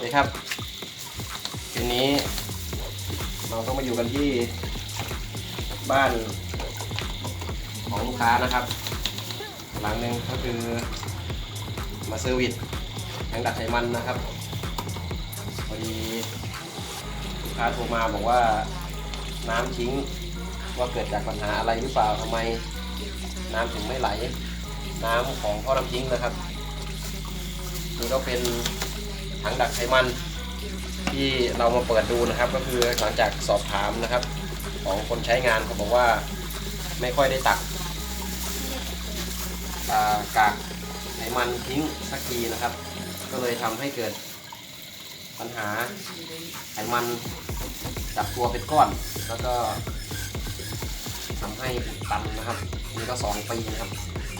วัสดีครับทีนี้ เราก็มาอยู่กันที่บ้านของลูกค้านะครับ หลังหนึ่งก็คือมาเซอร์วิสแทงดักไขมันนะครับพอดีลูกค้าโทรมาบอกว่าน้ำทิ้งว่าเกิดจากปัญหาอะไรหรือเปล่าทำไมน้ำถึงไม่ไหล น้ำของท่อน้ำทิ้งนะครับนี่ก็เป็น ถังดักไขมันที่เรามาเปิดดูนะครับ ก็คือหลังจากสอบถามนะครับ ของคนใช้งานเขาบอกว่าไม่ค่อยได้ตักอ่ากากไขมันทิ้งสักทีนะครับ ก็เลยทำให้เกิดปัญหาไขมันจับตัวเป็นก้อน แล้วก็ทำให้ตันนะครับนี่ก็สองปีนะครับ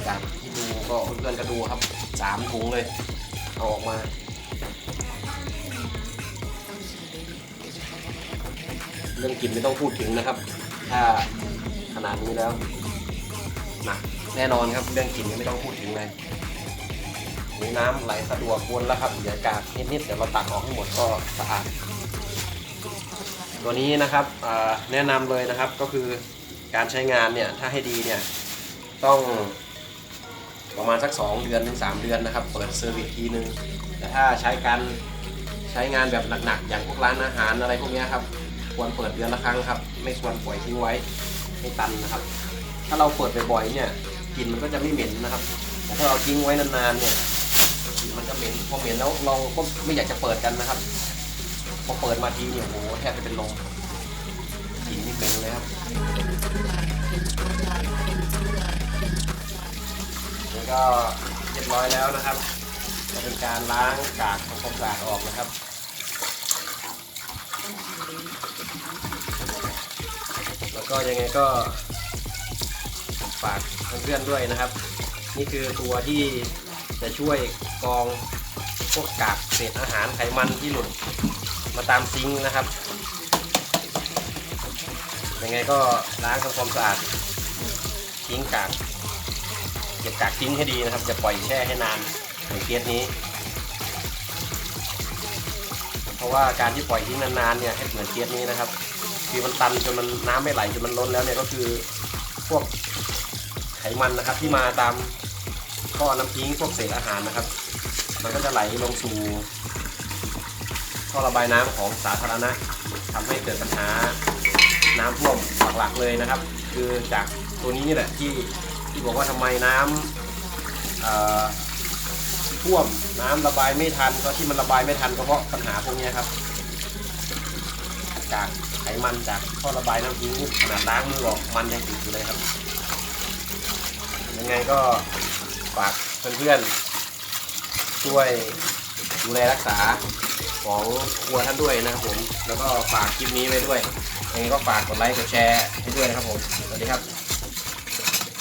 จากที่ดูก็เพื่อนๆก็ดูครับสามถุงเลยเอาออกมา เรื่องกลิ่นไม่ต้องพูดถึงนะครับ ถ้าขนาดนี้แล้วหนักแน่นอนครับ เรื่องกลิ่นไม่ต้องพูดถึงเลยนี่น้ำไหลสะดวกวนแล้วครับเดี๋ยวกากนิดๆเดี๋ยวเราตักออกให้หมดก็สะอาด ตัวนี้นะครับแนะนำเลยนะครับก็คือการใช้งานเนี่ยถ้าให้ดีเนี่ยต้อง ประมาณสัก 2 เดือนถึง3เดือนนะครับ เปิดเซอร์วิสทีนึงแต่ถ้าใช้การใช้งานแบบหนักๆ อย่างพวกร้านอาหารอะไรพวกนี้ครับ ควรเปิดเดือนละครั้งครับ ไม่ควรปล่อยทิ้งไว้ให้ตันนะครับ ถ้าเราเปิดบ่อยๆเนี่ยกลิ่นมันก็จะไม่เหม็นนะครับ แต่ถ้าเราทิ้งไว้นานๆเนี่ยกลิ่นมันจะเหม็นพอเหม็นแล้วเราก็ไม่อยากจะเปิดกันนะครับ พอเปิดมาทีเนี่ยโอ้โหแทบจะเป็นลมกลิ่นนี่เหม็นเลยครับ นี่ก็เรียบร้อยแล้วนะครับจะเป็นการล้างกากของความสะอาดออกนะครับแล้วก็ยังไงก็ฝากเพื่อนด้วยนะครับ นี่คือตัวที่จะช่วยกรองพวกกากเศษอาหารไขมันที่หลุดมาตามซิงค์นะครับยังไงก็ล้างทำความสะอาดทิ้งกาก เก็บกากทิ้งให้ดีนะครับอย่าปล่อยแช่ให้นานในเคสนี้ เพราะว่าการที่ปล่อยทิ้งนานๆเนี่ยให้เหมือนเคสนี้นะครับคือมันตันจนมันน้ำไม่ไหลจนมันล้นแล้วเนี่ยก็คือพวกไขมันนะครับ ที่มาตามท่อน้ำทิ้งพวกเศษอาหารนะครับ มันก็จะไหลลงสู่ท่อระบายน้ำของสาธารณะทำให้เกิดปัญหาน้ำท่วมหลักๆเลยนะครับ คือจากตัวนี้นี่แหละที่ ที่บอกว่าทำไมน้ำเอ่อท่วมน้ำระบายไม่ทันก็ที่มันระบายไม่ทันก็เพราะปัญหาพวกนี้ครับ จากไขมันจากท่อระบายน้ำทิ้งขนาดล้างมือออกมันยังติดอยู่เลยครับ ยังไงก็ฝากเพื่อนๆช่วยดูแลรักษาของครัวท่านด้วยนะครับผม แล้วก็ฝากคลิปนี้ไว้ด้วยยังไงก็ฝากกดไลค์กดแชร์ให้ด้วยนะครับผม สวัสดีครับ